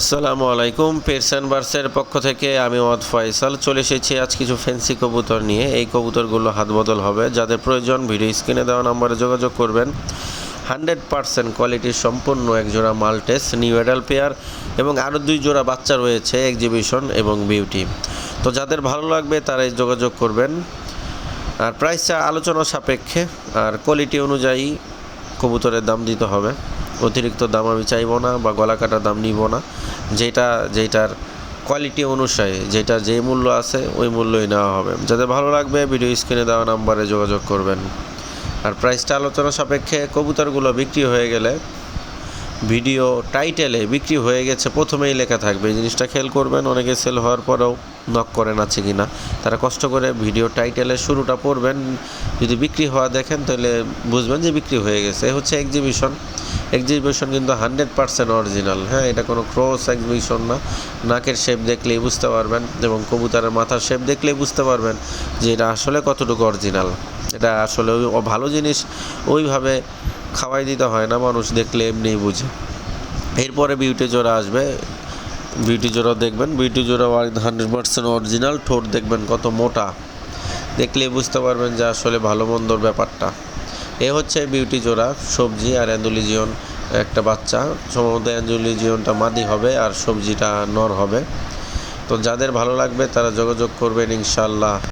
আসসালামু আলাইকুম পেরসান বার্সের পক্ষ থেকে আমি ওয়াদ ফয়সাল। চলে এসেছি আজ কিছু ফ্যান্সি কবুতর নিয়ে। এই কবুতরগুলো হাত বদল হবে। যাদের প্রয়োজন, ভিডিও স্ক্রিনে দেওয়া নম্বরে যোগাযোগ করবেন। হান্ড্রেড পার্সেন্ট কোয়ালিটির সম্পূর্ণ এক জোড়া মাল্টেস, নিউ এডাল পেয়ার এবং আরও দুই জোড়া বাচ্চা রয়েছে এক্সিবিশন এবং বিউটি তো যাদের ভালো লাগবে, তারাই যোগাযোগ করবেন। আর প্রাইসটা আলোচনা সাপেক্ষে আর কোয়ালিটি অনুযায়ী কবুতরের দাম দিতে হবে। অতিরিক্ত দাম আমি চাইব না বা গলা কাটার দাম নিব না। যেটা, যেটার কোয়ালিটি অনুসারে, যেটা যে মূল্য আছে, ওই মূল্যই নেওয়া হবে। যাদের ভালো লাগবে ভিডিও স্ক্রিনে দেওয়া নাম্বারে যোগাযোগ করবেন। আর প্রাইসটা আলোচনা সাপেক্ষে কবুতরগুলো বিক্রি হয়ে গেলে ভিডিও টাইটেলে বিক্রি হয়ে গেছে, প্রথমেই লেখা থাকবে। এই জিনিসটা খেয়াল করবেন, অনেকে সেল হওয়ার পরেও নক করেন আছে কি না তারা কষ্ট করে ভিডিও টাইটেলের শুরুটা পড়বেন। যদি বিক্রি হওয়া দেখেন, তাহলে বুঝবেন যে বিক্রি হয়ে গেছে। হচ্ছে এক্সিবিশন এক্সিবিশন কিন্তু হান্ড্রেড পার্সেন্ট অরিজিনাল হ্যাঁ এটা কোনো ক্রস এক্সিবিশন না। নাকের শেপ দেখলেই বুঝতে পারবেন এবং কবুতরের মাথার শেপ দেখলেই বুঝতে পারবেন যে এটা আসলে কতটুকু অরিজিনাল এটা আসলে ভালো জিনিস, ওইভাবে খাওয়াই দিতে হয় না, মানুষ দেখলে এমনিই বুঝে। এরপরে বিউটি জোড়া আসবে। বিউটি জোড়া দেখবেন। বিউটি জোড়া হান্ড্রেড পার্সেন্ট অরিজিনাল ঠোঁট দেখবেন কত মোটা। দেখলেই বুঝতে পারবেন যে আসলে ভালো মন্দর ব্যাপারটা। এ হচ্ছে বিউটি জোড়া, সবজি আর অ্যান্ডুলিজিয়ন। একটা বাচ্চা। সম্ভবত অ্যান্ডুলিজিয়নটা মাদি হবে আর সবজিটা নর হবে। তো যাদের ভালো লাগবে তারা যোগাযোগ করবেন ইনশাল্লাহ